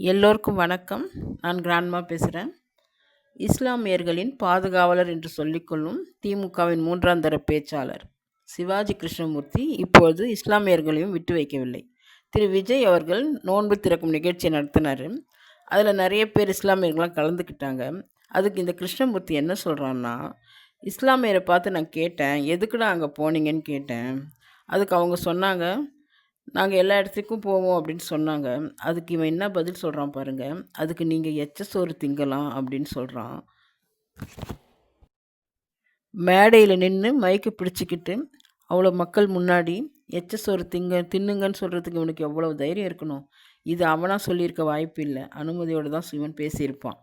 எல்லோருக்கும் வணக்கம். நான் கிராண்ட்மா பேசுகிறேன் இஸ்லாமியர்களின் பாதுகாவலர் என்று சொல்லிக்கொள்ளும் திமுகவின் மூன்றாம் தர பேச்சாளர் சிவாஜி கிருஷ்ணமூர்த்தி இப்போது இஸ்லாமியர்களையும் விட்டு வைக்கவில்லை. திரு. விஜய் அவர்கள் நோன்பு திறக்கும் நிகழ்ச்சியை நடத்தினார். அதில் நிறைய பேர் இஸ்லாமியர்கள்லாம் கலந்துக்கிட்டாங்க. அதுக்கு இந்த கிருஷ்ணமூர்த்தி என்ன சொல்கிறான்னா இஸ்லாமியரை பார்த்து நான் கேட்டேன். எதுக்குடா அங்கே போனீங்கன்னு கேட்டேன். அதுக்கு அவங்க சொன்னாங்க நாங்கள் எல்லா இடத்துக்கும் போவோம் அப்படின்னு சொன்னாங்க. அதுக்கு இவன் என்ன பதில் சொல்கிறான் பாருங்கள் அதுக்கு நீங்கள் எச்ச சோறு திங்கலாம் அப்படின்னு சொல்கிறான் மேடையில் நின்று மைக்கு பிடிச்சிக்கிட்டு அவ்வளோ மக்கள் முன்னாடி எச்ச சோறு திங்க தின்னுங்கன்னு சொல்கிறதுக்கு இவனுக்கு எவ்வளோ தைரியம் இருக்கணும்? இது அவனாக சொல்லியிருக்க வாய்ப்பு இல்லை. அனுமதியோடு தான் இவன் பேசியிருப்பான்.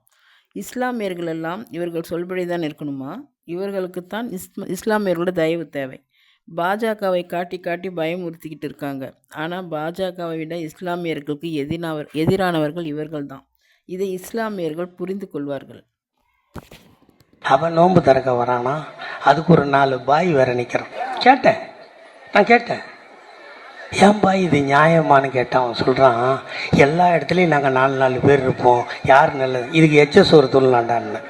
இஸ்லாமியர்கள் எல்லாம் இவர்கள் சொல்படி தான் இருக்கணுமா? இவர்களுக்குத்தான் இஸ் இஸ்லாமியர்களோட தயவு தேவை. பாஜகவை காட்டி காட்டி பயமுறுத்திக்கிட்டு இருக்காங்க. ஆனால் பாஜகவை விட இஸ்லாமியர்களுக்கு எதிரானவர் எதிரானவர்கள் இவர்கள் தான் இதை இஸ்லாமியர்கள் புரிந்து கொள்வார்கள். அவன் நோன்பு திறக்க வரானா? அதுக்கு ஒரு நாலு பாய் வேற நிற்கிறான் கேட்டேன். நான் கேட்டேன். ஏன் பாய் இது நியாயமானு கேட்டான். அவன் சொல்கிறான் எல்லா இடத்துலையும் நாங்கள் நாலு நாலு பேர் இருப்போம். யார் நல்லது? இதுக்கு எச்ச ஒரு தொழிலாண்டான்னு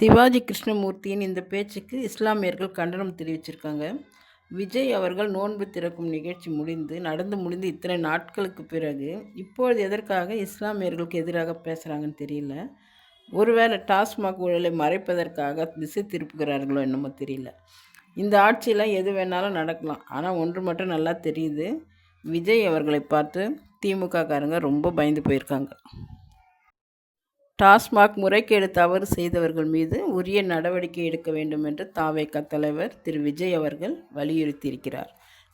சிவாஜி கிருஷ்ணமூர்த்தியின் இந்த பேச்சுக்கு இஸ்லாமியர்கள் கண்டனம் தெரிவிச்சிருக்காங்க. விஜய் அவர்கள் நோன்பு திறக்கும் நிகழ்ச்சி முடிந்து நடந்து முடிந்து இத்தனை நாட்களுக்கு பிறகு இப்பொழுது எதற்காக இஸ்லாமியர்களுக்கு எதிராக பேசுகிறாங்கன்னு தெரியல. ஒருவேளை டாஸ்மாக் ஊழலை மறைப்பதற்காக திசை திருப்புகிறார்களோ என்னமோ தெரியல. இந்த ஆட்சியில் எது வேணாலும் நடக்கலாம். ஆனால் ஒன்று மட்டும் நல்லா தெரியுது. விஜய் அவர்களை பார்த்து திமுக காரங்க ரொம்ப பயந்து போயிருக்காங்க. டாஸ்மாக் முறைகேடு தவறு செய்தவர்கள் மீது உரிய நடவடிக்கை எடுக்க வேண்டும் என்று தாவேக தலைவர் திரு விஜய் அவர்கள் வலியுறுத்தியிருக்கிறார்.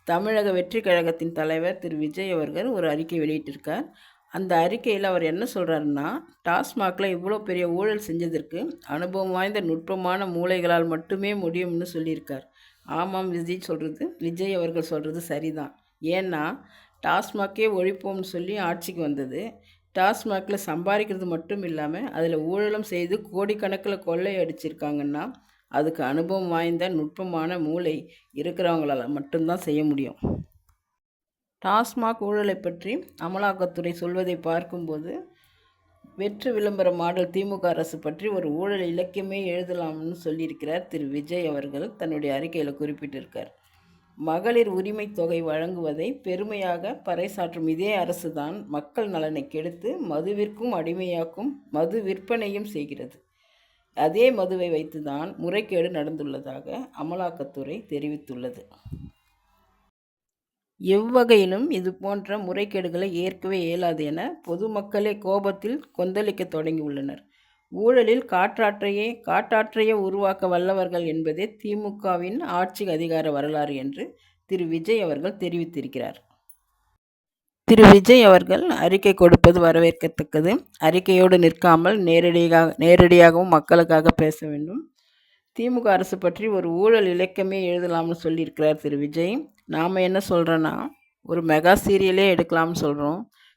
தமிழக வெற்றி கழகத்தின் தலைவர் திரு விஜய் அவர்கள் ஒரு அறிக்கை வெளியிட்டிருக்கார். அந்த அறிக்கையில் அவர் என்ன சொல்கிறாருன்னா டாஸ்மாகில் இவ்வளோ பெரிய ஊழல் செஞ்சதற்கு அனுபவம் வாய்ந்த நுட்பமான மூளைகளால் மட்டுமே முடியும்னு சொல்லியிருக்கார். ஆமாம் விஜய் சொல்கிறது விஜய் அவர்கள் சொல்கிறது சரிதான். ஏன்னா டாஸ்மாக்கே ஒழிப்போம்னு சொல்லி ஆட்சிக்கு வந்தது. டாஸ்மாகில் சம்பாதிக்கிறது மட்டும் இல்லாமல் அதில் ஊழலும் செய்து கோடிக்கணக்கில் கொள்ளை அடிச்சிருக்காங்கன்னா அதுக்கு அனுபவம் வாய்ந்த நுட்பமான மூளை இருக்கிறவங்களால் மட்டும்தான் செய்ய முடியும். டாஸ்மாக் ஊழலை பற்றி அமலாக்கத்துறை சொல்வதை பார்க்கும்போது வெற்று விளம்பர மாடல் திமுக அரசு பற்றி ஒரு ஊழல் இலக்கியமே எழுதலாம்னு சொல்லியிருக்கிறார் திரு. விஜய் அவர்கள் தன்னுடைய அறிக்கையில் குறிப்பிட்டிருக்கார். மகளிர் உரிமை தொகை வழங்குவதை பெருமையாக பறைசாற்றும் இதே அரசுதான் மக்கள் நலனை கெடுத்து மதுவிற்கும் அடிமையாக்கும் மது விற்பனையும் செய்கிறது. அதே மதுவை வைத்துதான் முறைகேடு நடந்துள்ளதாக அமலாக்கத்துறை தெரிவித்துள்ளது. எவ்வகையிலும் இது போன்ற முறைகேடுகளை ஏற்கவே இயலாது என பொதுமக்களே கோபத்தில் கொந்தளிக்க தொடங்கியுள்ளனர். ஊழலில் காற்றாற்றையே காட்டாற்றையே உருவாக்க வல்லவர்கள் என்பதே திமுகவின் ஆட்சி அதிகார வரலாறு என்று திரு. விஜய் அவர்கள் தெரிவித்திருக்கிறார். திரு. விஜய் அவர்கள் அறிக்கை கொடுப்பது வரவேற்கத்தக்கது. அறிக்கையோடு நிற்காமல் நேரடியாக நேரடியாகவும் மக்களுக்காக பேச வேண்டும். திமுக அரசு பற்றி ஒரு ஊழல் இலக்கமே எழுதலாம்னு சொல்லியிருக்கிறார் திரு. விஜய். நாம் என்ன சொல்கிறோன்னா ஒரு மெகா சீரியலே எடுக்கலாம்னு சொல்கிறோம்